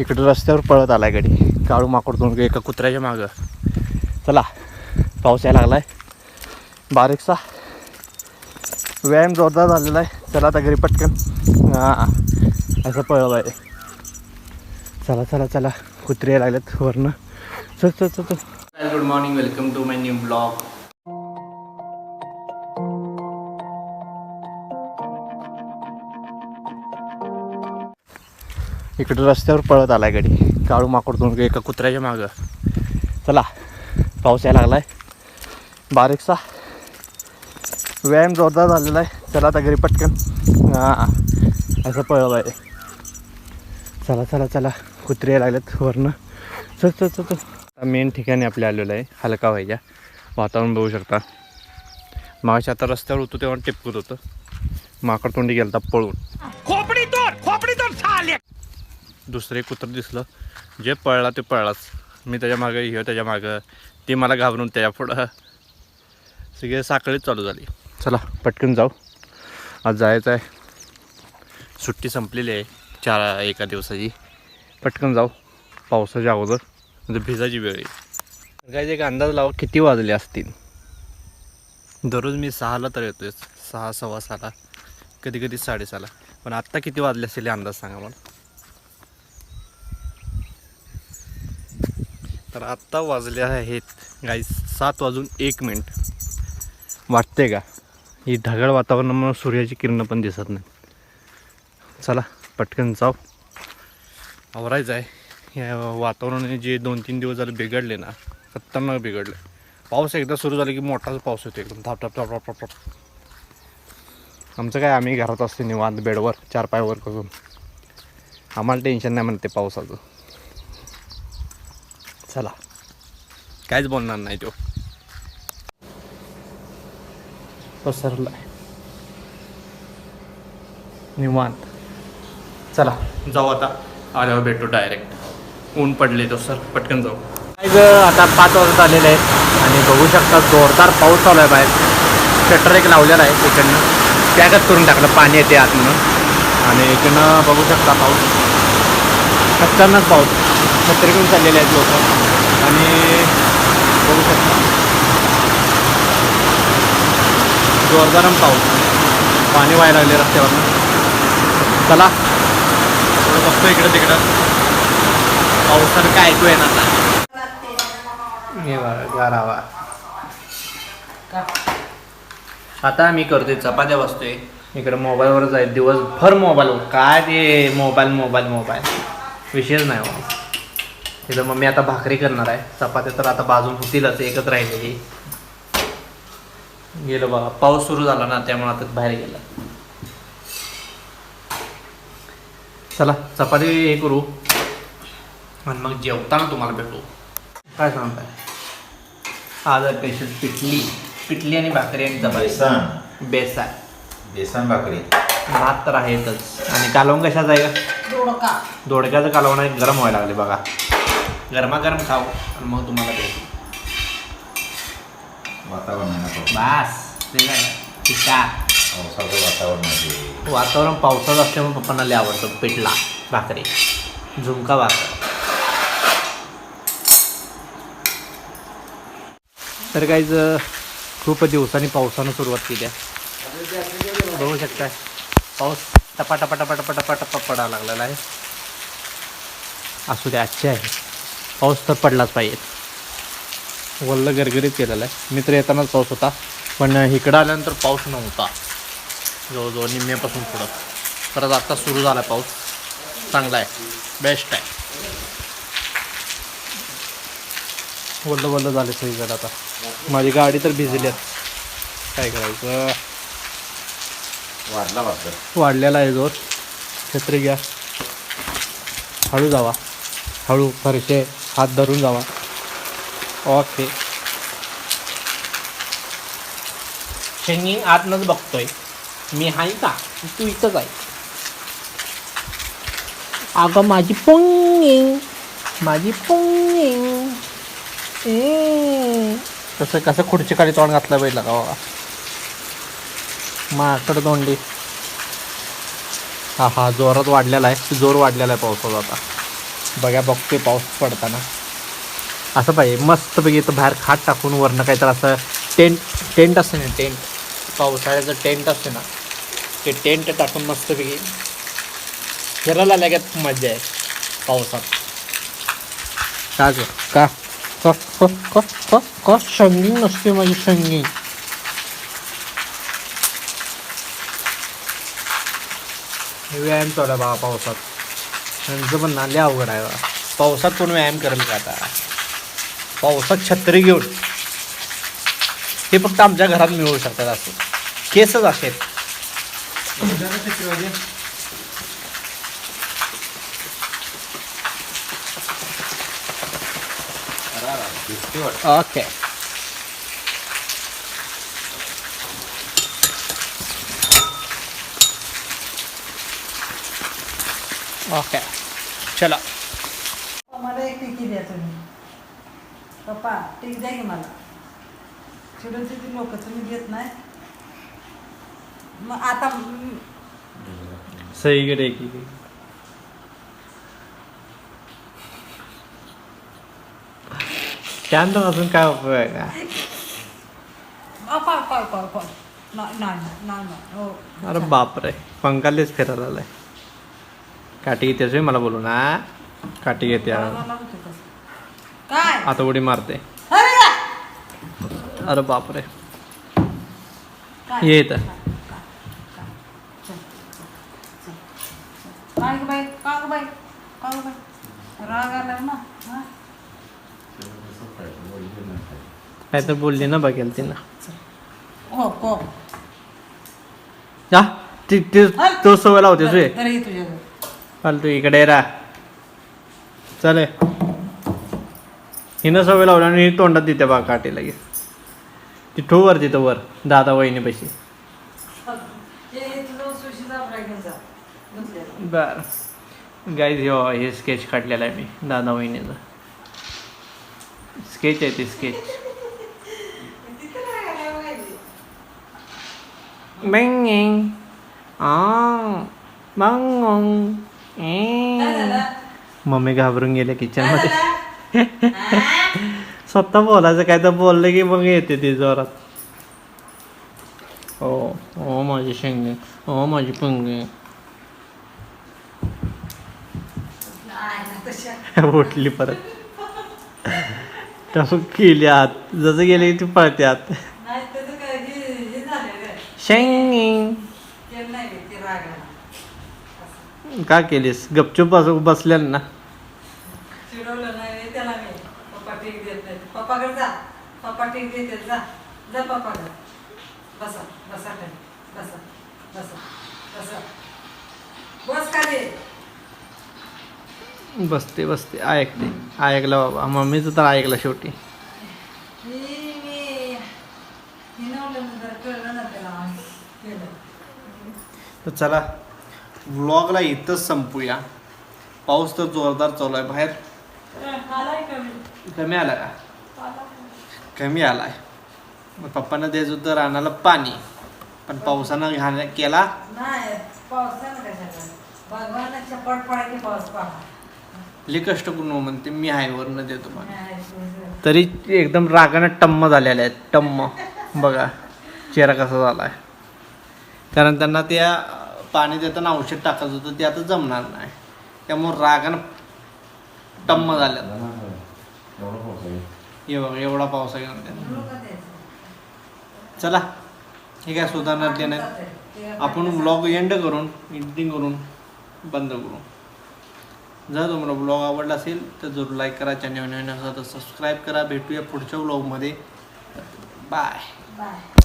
इकडे रस्त्यावर पळत आलाय गाडी. काळू माकड दोन एका कुत्र्याच्या मागं. चला पाऊस यायला लागलाय. बारीकसा व्यायाम जोरदार झालेला आहे. चला आता घरी पटकन. हां असं पळलं आहे चला चला चला. कुत्रे यायला लागलेत वरनं. चल चल चल चल. Good morning welcome to my new blog इकडे रस्त्यावर पळत आलाय गाडी. काळू माकड दोन एका कुत्र्याच्या मागं. चला पाऊस यायला लागला आहे बारीकसा व्यायाम जोरदार झालेला आहे चला आता घरी पटकन. हां असं पळलं आहे चला चला चला. कुत्रे यायला लागलेत वरनं. चल चल चल चल. मेन ठिकाणी आपल्या आलेलं आहे. हलका व्हायच्या. वातावरण बघू शकता. मागाशी आता रस्त्यावर होतो तेव्हा टिपकत होतं. माकड तोंडी गेलता पळून खोपडी तोड खोपडी तोड चाले दुसरे कुत्रं दिसलं. जे पळला ते पळलाच. मी त्याच्या मागं ह्यो त्याच्या मागं. ती मला घाबरून त्याच्या पुढं. सगळे साखळीच चालू झाली. चला पटकन जाऊ. आज जायचं आहे सुट्टी संपलेली आहे. चार एका दिवसाची. पटकन जाऊ. पावसाच्या अगोदर. म्हणजे भिजायची वेळ काय एक अंदाज लावा किती वाजले असतील? दररोज मी सहाला तर येतोय सहा सव्वा सहाला. कधी कधी साडेसहाला. पण आत्ता किती वाजले असेल हे अंदाज सांगा मला. तर आत्ता वाजले आहेत गाई सात वाजून एक मिनिट. वाटते का? ही ढगाळ वातावरणामुळे सूर्याची किरणं पण दिसत नाही चला पटकन जाऊ. आवरायचं आहे. या वातावरणाने जे दोन तीन दिवस झाले बिघडले ना खतरनाक बिघडले. पाऊस एकदा सुरू झाला की मोठाच पाऊस होतो एकदम. थाप थाप थाप थाप थाप आमचं काय आम्ही घरात असते निवांत बेडवर चार पायवर करून आम्हाला टेन्शन नाही म्हणते पावसाचं. चला. काहीच बोलणार नाही तो. पसरला निवांत. चला. जाऊ आता. आल्यावर भेटू डायरेक्ट ऊन पडले तो सर. पटकन जाऊ. आता पाच वाजत आलेले आहेत आणि बघू शकता जोरदार पाऊस चालू आहे बाहेर. शटर एक लावलेला आहे इकडनं. पॅकच करून टाकलं पाणी येते आतनं. आणि इकडनं बघू शकता पाऊस. खतरनाक पाऊस. छत्री घेऊन चाललेले आहेत लोक. आणि बघू शकता. जोरदारम पाऊस. पाणी व्हायला लागले रस्त्यावरनं. चला. थोडं बघतो इकडं तिकडं. पावसानं काय ऐकू येणार गारावा आता मी करतोय चपात्या बसतोय. इकडं मोबाईलवरच आहे दिवसभर मोबाईलवर काय ते मोबाईल मोबाईल मोबाईल. विषयच नाही हो तिथं मग मी आता भाकरी करणार आहे. चपात्या तर आता बाजून होतीलच एकच राहिलेली. गेलो बघा पाऊस सुरू झाला ना त्यामुळे आता बाहेर गेला. चला चपाती हे करू. आणि मग जेवताना तुम्हाला भेटू. काय सांगताय? आज आहे स्पेशल पिठली पिठली आणि भाकरी आणि चपाती. बेसन. बेसन. बेसन भाकरी. भात तर आहेतच. आणि कालवण कशाचा आहे का दोडका. दोडक्याचं कालवण आहे गरम व्हायला लागले बघा. गरमागरम खाऊ आणि मग तुम्हाला भेटू वातावरण बास ते काय? पावसाचं वातावरण आहे. वातावरण पावसाचं असल्यामुळे पप्पांना लय आवडतं पिठला भाकरी. झुमका भाकर. तर काहीच खूप दिवसांनी पावसानं सुरुवात केली आहे. बघू शकताय. पाऊस टपा टपा टपा टपा टपा टप्पा पडायला लागलेला आहे. असू दे आजचे आहे. पाऊस तर पडलाच पाहिजे. वल्ल गरगरीत केलेला आहे. मी तर येतानाच पाऊस होता पण इकडं आल्यानंतर पाऊस नव्हता. जवळजवळ निम्म्यापासून पुढं. परत आत्ता सुरू झाला पाऊस. चांगला आहे. बेस्ट आहे. वल्ल वल्ल झाले सगळीकडे आता. माझी गाडी तर भिजली आहे. काय करायचं? वाढला वाटतं वाढलेला आहे जोर. छत्री घ्या. हळू जावा. हळू फरशे हात धरून जावा. ओके शेंगिंग आतनंच बघतोय. मी हाय का? तू इथंच आहे. अगं माझी पोंगिंग. माझी पोंगिंग. कसं कसं खुर्ची खाली तोंड घातलं पाहिजे का बाबा? माकड तोंडी. हा हा जोरात वाढलेला आहे. जोर वाढलेला आहे पावसाचा आता. बघा बघतोय पाऊस पडताना. असं पाहिजे मस्तपैकी इथं बाहेर खाट टाकून वरनं काहीतरी असं टेंट टेंट असते ना टेंट. पावसाळ्याचं टेंट असते ना ते टेंट टाकून मस्तपैकी फिरायला लागत मजा आहे पावसात. का ग का? का? का? का? का? का? संगीन नसते माझी संगीन व्यायाम चालू आहे बाबा पावसात. त्यांचं पण नाले अवघड आहे पावसात कोण व्यायाम करेल का आता? पावसात छत्री घेऊन. हे फक्त आमच्या घरात मिळू शकतात असं. केसच असेल. आहेत. ओके. ओके. चला. मला एक टिकी द्या तुम्ही. पप्पा टिक द्या की मला. चिडून ती लोक तुम्ही देत नाही. मग आता म- सहीकडे की. शांत असून काय उपयोग आहे का? अप्पा अप्पा अप्पा अप्पा नाही नाही नाही नाही हो. अरे बापरे पंखालेच फिरायला आलाय काठी होय मला बोलून हा काठी घेते. काय? आता उडी मारते. अरे बापरे? ये इथं. काय? ना तर बोलली ना बघेल तिनं. हो हो. जा ती सवय तरी तुझ्याजवळ. फालतू इकडे रा. चालेल. हिनं सवय लावलं आणि ही तोंडात देते बा काटे लगे ती ठू वर तिथं वर दादा वहिनी पैसे बर. गाईज हो हे स्केच काढलेला आहे मी दादा वहिनीचा. स्केच आहे ते स्केच तिथं काय Ah. मम्मी घाबरून गेले किचनमध्ये? स्वतः बोलायचं काय तर बोललं की मग येते ती जोरात. हो हो माझी शेंगे हो माझी पंगे. उठली परत. टपक केली आत. जसं गेले ती पळते आत. नाही का केलीस? गपचूप बस बसल्यान ना. चिडवलं नाही त्याला मी. पप्पा टीक देत नाही पप्पाकडे जा. पप्पा टीक देते जा. जा पप्पाकडे. बसा. बसा खाली. बसा. बसा. बसा. बस खाली. बसते बसते. ऐकते ऐकलं बाबा. मम्मीचं तर ऐकलं शेवटी. तर चला. व्लॉगला इथंच संपूया. पाऊस तर जोरदार चालू आहे. बाहेर कमी आला का? कमी आलाय. मग पप्पांना द्यायचं होतं रानाला पाणी. पण पावसानं घाण केला? लई कष्ट करून म्हणते मी आहे वरनं देतो पाणी तरी एकदम रागानं टम्म झालेले आहेत टम्म. बघा चेहरा कसा झाला आहे कारण त्यांना त्या पाणी देताना औषध टाकायचं होतं ते आता जमणार नाही. त्यामुळे रागानं टम्म झाल्या हे बघा एवढा पाऊस आहे. चला हे काय सुधारणार ते नाही. आपण ब्लॉग एंड करून एडिटिंग करून बंद करू. जर तुम्हाला ब्लॉग आवडला असेल तर जरूर लाईक करा चॅनल नवीन असेल तर सबस्क्राईब करा. भेटूया पुढच्या ब्लॉगमध्ये बाय बाय